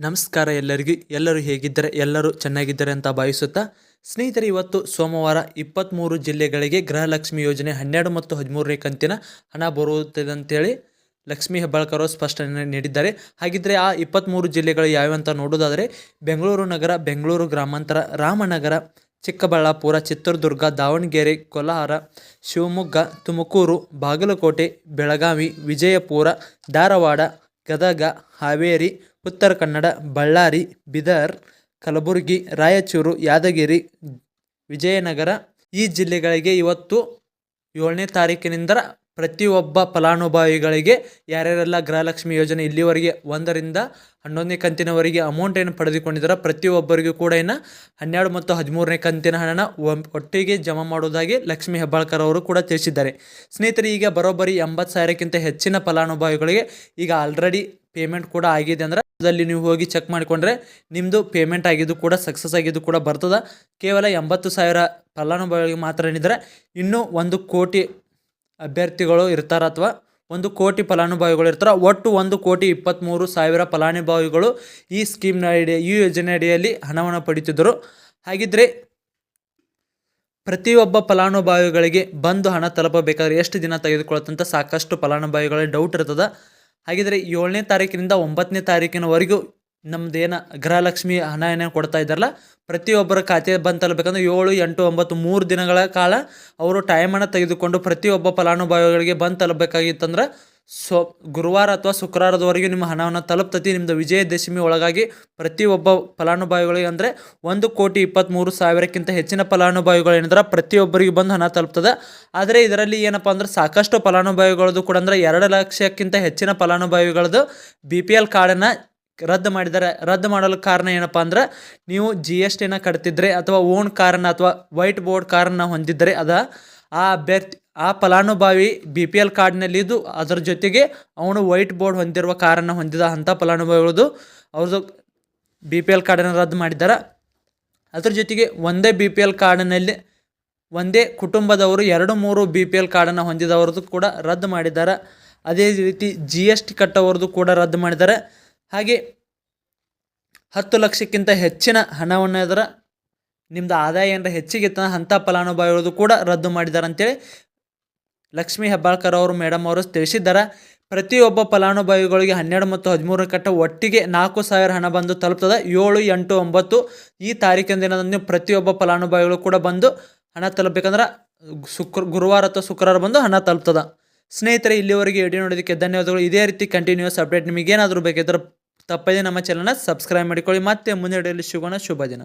ನಮಸ್ಕಾರ ಎಲ್ಲರಿಗೂ. ಎಲ್ಲರೂ ಹೇಗಿದ್ದರೆ ಎಲ್ಲರೂ ಚೆನ್ನಾಗಿದ್ದಾರೆ ಅಂತ ಭಾವಿಸುತ್ತಾ, ಸ್ನೇಹಿತರೆ, ಇವತ್ತು ಸೋಮವಾರ ಇಪ್ಪತ್ತ್ಮೂರು ಜಿಲ್ಲೆಗಳಿಗೆ ಗೃಹಲಕ್ಷ್ಮಿ ಯೋಜನೆ ಹನ್ನೆರಡು ಮತ್ತು ಹದಿಮೂರನೇ ಕಂತಿನ ಹಣ ಬರುತ್ತದೆ ಅಂತೇಳಿ ಲಕ್ಷ್ಮೀ ಹೆಬ್ಬಾಳ್ಕರ್ ಅವರು ಸ್ಪಷ್ಟನೆ ನೀಡಿದ್ದಾರೆ. ಹಾಗಿದ್ದರೆ ಆ ಇಪ್ಪತ್ತ್ಮೂರು ಜಿಲ್ಲೆಗಳು ಯಾವ್ಯಾವ ಅಂತ ನೋಡೋದಾದರೆ ಬೆಂಗಳೂರು ನಗರ, ಬೆಂಗಳೂರು ಗ್ರಾಮಾಂತರ, ರಾಮನಗರ, ಚಿಕ್ಕಬಳ್ಳಾಪುರ, ಚಿತ್ರದುರ್ಗ, ದಾವಣಗೆರೆ, ಕೋಲಾರ, ಶಿವಮೊಗ್ಗ, ತುಮಕೂರು, ಬಾಗಲಕೋಟೆ, ಬೆಳಗಾವಿ, ವಿಜಯಪುರ, ಧಾರವಾಡ, ಗದಗ, ಹಾವೇರಿ ಉತ್ತರ ಕನ್ನಡ ಬಳ್ಳಾರಿ ಬೀದರ್ ಕಲಬುರಗಿ ರಾಯಚೂರು ಯಾದಗಿರಿ ವಿಜಯನಗರ ಈ ಜಿಲ್ಲೆಗಳಿಗೆ ಇವತ್ತು ಏಳನೇ ತಾರೀಕಿನಿಂದ ಪ್ರತಿಯೊಬ್ಬ ಫಲಾನುಭವಿಗಳಿಗೆ ಯಾರ್ಯಾರೆಲ್ಲ ಗೃಹಲಕ್ಷ್ಮಿ ಯೋಜನೆ ಇಲ್ಲಿವರೆಗೆ ಒಂದರಿಂದ ಹನ್ನೊಂದನೇ ಕಂತಿನವರೆಗೆ ಅಮೌಂಟನ್ನು ಪಡೆದುಕೊಂಡಿದ್ದಾರೆ ಪ್ರತಿಯೊಬ್ಬರಿಗೂ ಕೂಡ ಇನ್ನು ಹನ್ನೆರಡು ಮತ್ತು ಹದಿಮೂರನೇ ಕಂತಿನ ಹಣನ ಒಟ್ಟಿಗೆ ಜಮಾ ಮಾಡುವುದಾಗಿ ಲಕ್ಷ್ಮಿ ಹೆಬ್ಬಾಳ್ಕರ್ ಅವರು ಕೂಡ ತಿಳಿಸಿದ್ದಾರೆ. ಸ್ನೇಹಿತರೆ, ಈಗ ಬರೋಬ್ಬರಿ ಎಂಬತ್ತು ಸಾವಿರಕ್ಕಿಂತ ಹೆಚ್ಚಿನ ಫಲಾನುಭವಿಗಳಿಗೆ ಈಗ ಆಲ್ರೆಡಿ ಪೇಮೆಂಟ್ ಕೂಡ ಆಗಿದೆ ಅಂದ್ರೆ ಅದರಲ್ಲಿ ನೀವು ಹೋಗಿ ಚೆಕ್ ಮಾಡಿಕೊಂಡ್ರೆ ನಿಮ್ಮದು ಪೇಮೆಂಟ್ ಆಗಿದ್ದು ಕೂಡ ಸಕ್ಸಸ್ ಆಗಿದ್ದು ಕೂಡ ಬರ್ತದೆ. ಕೇವಲ ಎಂಬತ್ತು ಸಾವಿರ ಫಲಾನುಭವಿಗಳಿಗೆ ಮಾತ್ರ ಏನಿದ್ರೆ ಇನ್ನೂ ಒಂದು ಕೋಟಿ ಅಭ್ಯರ್ಥಿಗಳು ಇರ್ತಾರೆ ಅಥವಾ ಒಂದು ಕೋಟಿ ಫಲಾನುಭವಿಗಳು ಇರ್ತಾರೆ. ಒಟ್ಟು ಒಂದು ಕೋಟಿ ಇಪ್ಪತ್ತ್ಮೂರು ಸಾವಿರ ಫಲಾನುಭವಿಗಳು ಈ ಸ್ಕೀಮ್ನ ಅಡಿ, ಈ ಯೋಜನೆ ಅಡಿಯಲ್ಲಿ ಹಣವನ್ನು ಪಡೀತಿದ್ದರು. ಹಾಗಿದ್ದರೆ ಪ್ರತಿಯೊಬ್ಬ ಫಲಾನುಭವಿಗಳಿಗೆ ಬಂದು ಹಣ ತಲುಪಬೇಕಾದ್ರೆ ಎಷ್ಟು ದಿನ ತೆಗೆದುಕೊಳ್ಳುತ್ತಂತ ಸಾಕಷ್ಟು ಫಲಾನುಭವಿಗಳಲ್ಲಿ ಡೌಟ್ ಇರ್ತದೆ. ಹಾಗಿದ್ರೆ ಏಳನೇ ತಾರೀಕಿನಿಂದ ಒಂಬತ್ತನೇ ತಾರೀಕಿನವರೆಗೂ ನಮ್ದೇನು ಗೃಹಲಕ್ಷ್ಮಿ ಹಣ ಏನೇನು ಕೊಡ್ತಾ ಇದ್ದಾರಲ್ಲ, ಪ್ರತಿಯೊಬ್ಬರ ಖಾತೆ ಬಂದು ತಲುಪಬೇಕಂದ್ರೆ ಏಳು, ಎಂಟು, ಒಂಬತ್ತು, ಮೂರು ದಿನಗಳ ಕಾಲ ಅವರು ಟೈಮನ್ನು ತೆಗೆದುಕೊಂಡು ಪ್ರತಿಯೊಬ್ಬ ಫಲಾನುಭವಿಗಳಿಗೆ ಬಂದು ತಲುಪಬೇಕಾಗಿತ್ತಂದ್ರೆ ಸೊ, ಗುರುವಾರ ಅಥವಾ ಶುಕ್ರವಾರದವರೆಗೂ ನಿಮ್ಮ ಹಣವನ್ನು ತಲುಪ್ತತಿ. ನಿಮ್ಮದು ವಿಜಯದಶಮಿ ಒಳಗಾಗಿ ಪ್ರತಿಯೊಬ್ಬ ಫಲಾನುಭವಿಗಳಿಗೆ ಅಂದರೆ ಒಂದು ಕೋಟಿ ಇಪ್ಪತ್ತ್ಮೂರು ಸಾವಿರಕ್ಕಿಂತ ಹೆಚ್ಚಿನ ಫಲಾನುಭವಿಗಳು ಏನಿದ್ರೆ ಪ್ರತಿಯೊಬ್ಬರಿಗೆ ಬಂದು ಹಣ ತಲುಪ್ತದೆ. ಆದರೆ ಇದರಲ್ಲಿ ಏನಪ್ಪ ಅಂದ್ರೆ ಸಾಕಷ್ಟು ಫಲಾನುಭವಿಗಳದ್ದು ಕೂಡ ಅಂದರೆ ಎರಡು ಲಕ್ಷಕ್ಕಿಂತ ಹೆಚ್ಚಿನ ಫಲಾನುಭವಿಗಳದ್ದು ಬಿ ಪಿ ಎಲ್ ಕಾರ್ಡನ್ನು ರದ್ದು ಮಾಡಿದ್ದಾರೆ ರದ್ದು ಮಾಡಲು ಕಾರಣ ಏನಪ್ಪ ಅಂದ್ರೆ, ನೀವು ಜಿ ಎಸ್ ಟಿನ ಕಟ್ತಿದ್ರೆ ಅಥವಾ ಓನ್ ಕಾರನ್ನ ಅಥವಾ ವೈಟ್ ಬೋರ್ಡ್ ಕಾರನ್ನ ಹೊಂದಿದ್ದರೆ ಅದ ಆ ಅಭ್ಯರ್ಥಿ, ಆ ಫಲಾನುಭವಿ ಬಿ ಪಿ ಎಲ್ ಕಾರ್ಡ್ನಲ್ಲಿದ್ದು ಅದರ ಜೊತೆಗೆ ಅವನು ವೈಟ್ ಬೋರ್ಡ್ ಹೊಂದಿರುವ ಕಾರನ್ನು ಹೊಂದಿದ ಅಂಥ ಫಲಾನುಭವಿಗಳದು ಅವ್ರದ್ದು ಬಿ ಪಿ ಎಲ್ ಕಾರ್ಡನ್ನು ರದ್ದು ಮಾಡಿದ್ದಾರೆ. ಅದ್ರ ಜೊತೆಗೆ ಒಂದೇ ಬಿ ಪಿ ಎಲ್ ಕಾರ್ಡ್ನಲ್ಲಿ ಒಂದೇ ಕುಟುಂಬದವರು ಎರಡು ಮೂರು ಬಿ ಪಿ ಎಲ್ ಕಾರ್ಡನ್ನು ಹೊಂದಿದವ್ರದ್ದು ಕೂಡ ರದ್ದು ಮಾಡಿದ್ದಾರೆ. ಅದೇ ರೀತಿ ಜಿ ಎಸ್ ಟಿ ಕಟ್ಟೋವ್ರದ್ದು ಕೂಡ ರದ್ದು ಮಾಡಿದ್ದಾರೆ. ಹಾಗೆ ಹತ್ತು ಲಕ್ಷಕ್ಕಿಂತ ಹೆಚ್ಚಿನ ಹಣವನ್ನು ಅದರ ನಿಮ್ಮದು ಆದಾಯ ಏನಾರ ಹೆಚ್ಚಿಗಿತ್ತ ಅಂಥ ಫಲಾನುಭವಿಗಳದ್ದು ಕೂಡ ರದ್ದು ಮಾಡಿದ್ದಾರೆ ಅಂತೇಳಿ ಲಕ್ಷ್ಮೀ ಹೆಬ್ಬಾಳ್ಕರ್ ಅವರು ಮೇಡಮ್ ಅವರು ತಿಳಿಸಿದ್ದಾರೆ. ಪ್ರತಿಯೊಬ್ಬ ಫಲಾನುಭವಿಗಳಿಗೆ ಹನ್ನೆರಡು ಮತ್ತು ಹದಿಮೂರು ಕಟ್ಟ ಒಟ್ಟಿಗೆ ನಾಲ್ಕು ಸಾವಿರ ಹಣ ಬಂದು ತಲುಪ್ತದೆ. ಏಳು, ಎಂಟು, ಒಂಬತ್ತು ಈ ತಾರೀಕಿನ ದಿನದಂದು ಪ್ರತಿಯೊಬ್ಬ ಫಲಾನುಭವಿಗಳು ಕೂಡ ಬಂದು ಹಣ ತಲುಪಬೇಕಂದ್ರೆ ಶುಕ್ರ, ಗುರುವಾರ ಅಥವಾ ಶುಕ್ರವಾರ ಬಂದು ಹಣ ತಲುಪ್ತದೆ. ಸ್ನೇಹಿತರೆ, ಇಲ್ಲಿವರೆಗೆ ಎಡಿ ನೋಡೋದಕ್ಕೆ ಧನ್ಯವಾದಗಳು. ಇದೇ ರೀತಿ ಕಂಟಿನ್ಯೂಸ್ ಅಪ್ಡೇಟ್ ನಿಮಗೇನಾದರೂ ಬೇಕಿದ್ರೆ ತಪ್ಪದೇ ನಮ್ಮ ಚಾನಲ್ನ ಸಬ್ಸ್ಕ್ರೈಬ್ ಮಾಡಿಕೊಳ್ಳಿ. ಮತ್ತೆ ಮುಂದೆ ಸಿಗೋಣ. ಶುಭ ದಿನ.